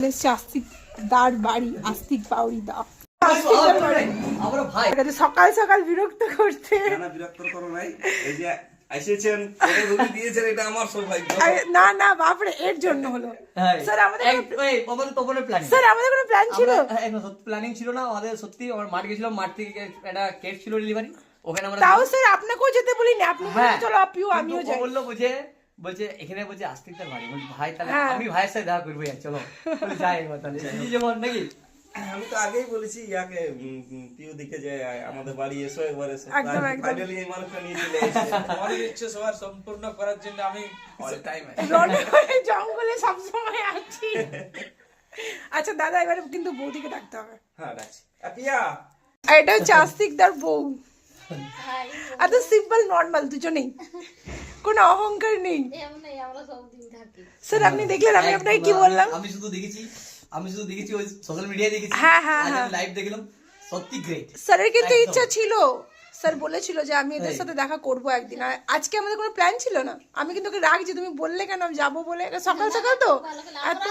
এসছে আস্তিক দার বাড়ি আস্তিক বাউরি দা। আমরা ভাই। কাছে সকাল সকাল বিরক্ত করছে। না, না বিরক্ত করো নাই। এই যে এসেছেন দিয়েছেন এটা আমার সৌভাগ্য। না না বাপরে এর জন্য হলো। স্যার আমাদের কোনো- স্যার আমাদের কোনো প্ল্যান ছিল? প্ল্যানিং ছিল না আমাদের সত্যি আমার মাঠ গেছিলাম মাঠ থেকে একটা কেক ছিল ডেলিভারি ওখানে আমরা তাও স্যার আপনাকেও যেতে বলিনি আপনি হ্যাঁ। চলো আপিও আমিও যাই। বলল বুঝে বলছে এখানে বলছে আস্তিক তার বাড়ি। বলছি ভাই তাহলে হ্যাঁ। আমি ভাইয়ের সাথে দেখা করব চলো। যাই তাহলে যেমন নাকি? আমি তো আগেই বলেছি ইয়াকে তুইও দিকে যে আমাদের বাড়ি এসো একবার এসো। ফাইনালি এই মানুষটা নিয়ে চলে এসেছে। আমাদের ইচ্ছে সবার সম্পূর্ণ করার জন্য আমি অল টাইম জঙ্গলে সবসময় আছি। আচ্ছা দাদা এবারে কিন্তু বৌদিকে ডাকতে হবে। হ্যাঁ রাখছি আর পিয়া? আর এটা হচ্ছে আস্তিকদার বউ। এত সিম্পল নর্মাল দুজনেই। কোনো অহংকার নেই। এমনি আমরা সব দিন থাকি। স্যার আপনি দেখলেন আমি আপনাকে কি বললাম? আমি শুধু দেখেছি আমি শুধু দেখেছি ওই সোশ্যাল মিডিয়ায় দেখেছি। হ্যাঁ, হ্যাঁ, হ্যাঁ। লাইভ দেখলাম সত্যি গ্রেট স্যারের কিন্তু ইচ্ছা ছিল। স্যার বলেছিল যে আমি এদের সাথে দেখা করব একদিন। আর আজকে আমাদের কোনো প্ল্যান ছিল না। আমি কিন্তু ওকে রাখছি তুমি বললে কেন আমি যাব বলে? সকাল সকাল তো? এত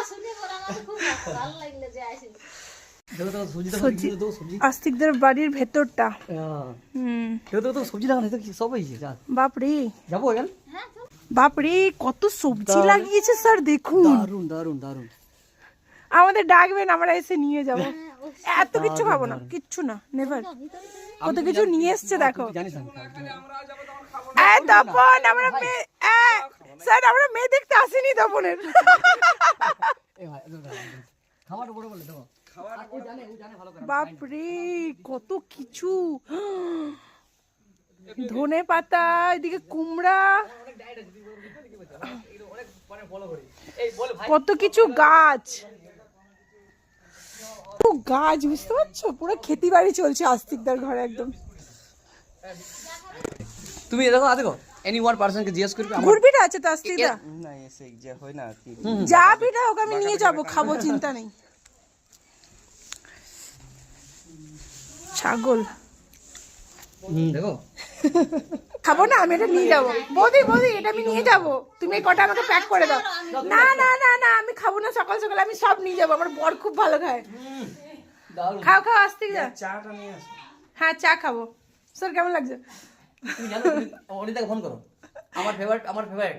আস্তিকদের বাড়ির ভেতরটা। হ্যাঁ। বাপরে। যাব হ্যাঁ বাপরে কত সবজি লাগিয়েছে স্যার দেখুন। দারুণ দারুণ দারুণ আমাদের ডাকবেন আমরা এসে নিয়ে যাব। এত কিচ্ছু খাব না কিচ্ছু না নেভার কত কিছু নিয়ে এসছে দেখো। তপন আমরা মেয়ে স্যার আমরা মেয়ে দেখতে আসিনি তপনের। খাবারটা বড় বলে দেখো আর ও জানে ও জানে ভালো করে বাপরে কত কিছু। ধনে পাতা এদিকে কুমড়া। কত কিছু গাছ। ও গাছ বুঝতে পারছ? পুরো খেতি বাড়ি চলছে আস্তিকদার ঘরে একদম। তুমি এ দেখো আ দেখো এনি ওয়ান পার্সনকে জিজ্ঞেস করবে আমার ঘুরপিটা আছে তো আস্তিকদা। না এসে যে হয় না কি যা পিঠা হোক আমি নিয়ে যাব খাব চিন্তা নেই। ছাগল। খাব না আমি এটা নিয়ে যাব। বৌদি বৌদি এটা আমি নিয়ে যাব। তুমি এই কটা আমাকে প্যাক করে দাও। না না না না আমি খাব না সকাল সকাল আমি সব নিয়ে যাব। আমার বর খুব ভালো খায়। খাও খাও আস্তিক যা হ্যাঁ চা খাব। স্যার কেমন লাগছে? অনিতাকে ফোন করো। আমার ফেভারিট আমার ফেভারিট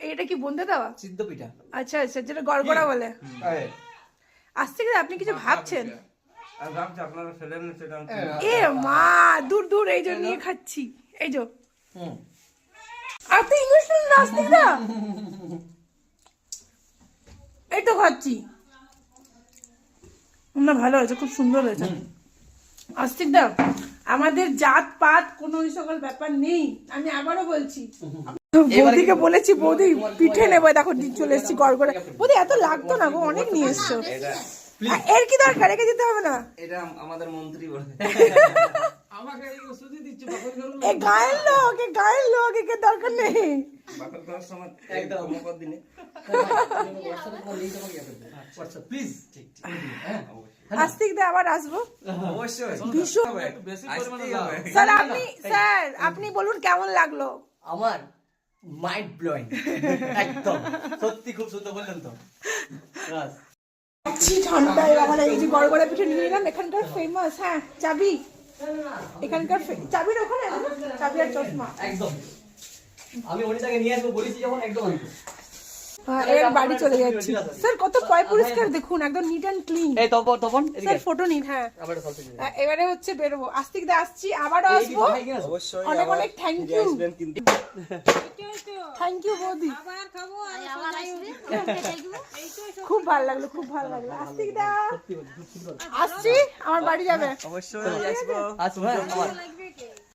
এটা কি বন্ধে দেওয়া? সিদ্ধ পিঠা। আচ্ছা আচ্ছা যেটা গড়গড়া বলে। আস্তিক দা আপনি কিছু ভাবছেন? এ মা দূর দূর এই যে নিয়ে খাচ্ছি। এই যে। আর তো ইমোশনাল নাস্তিক দা এই তো খাচ্ছি। না ভালো হয়েছে খুব সুন্দর হয়েছে। আস্তিক দা আমাদের জাত পাত কোনো ওই সকল ব্যাপার নেই। আমি আবারও বলছি। বৌদিকে বলেছি বৌদি পিঠে নেব দেখো দি- চলে এসেছি গড়গড়ে বৌদি এত লাগতো না গো অনেক নিয়ে এসছো। এর কি দরকার? রেখে দিতে হবে না। এটা আমাদের মন্ত্রী বলে। আমাকে এই ওষুধ দিচ্ছ বাপন করুন এ গায়ের লোক এ গায়ের লোক একে দরকার নেই। বাপের করার সময় একদম। একদম মকর দিনে প্লিজ হ্যাঁ আস্তিক দা আবার আসব। অবশ্যই। ভীষণ। বেশি পরিমাণে হবে। দাও। স্যার আপনি স্যার আপনি বলুন কেমন লাগল? আমার মাইন্ড ব্লোয়িং একদম। সত্যি খুব সুন্দর বললেন তো বাস ছি ঠান্ডা আমার এই যে গড়গড়া পিঠে নিয়ে নিলাম এখানকার ফেমাস হ্যাঁ চাবি। এখানকার চাবি চাবির ওখানে? চাবি আর চশমা। একদম। আমি অনিতাকে নিয়ে আসব বলেছি যখন একদম এর বাড়ি চলে যাচ্ছি। স্যার কত পয় পরিষ্কার দেখুন একদম নিট অ্যান্ড ক্লিন এই তপন তপন স্যার ফটো নিন হ্যাঁ। আবার এবারে হচ্ছে বেরোবো। আস্তিক দা আসছি আসব। অবশ্যই অনেক অনেক থ্যাংক ইউ থ্যাংক ইউ বৌদি। আবার খুব ভালো লাগল খুব ভালো লাগল। আস্তিক দা। আসছি আমার বাড়ি যাবে। অবশ্যই আসব। আসব হ্যাঁ। আমার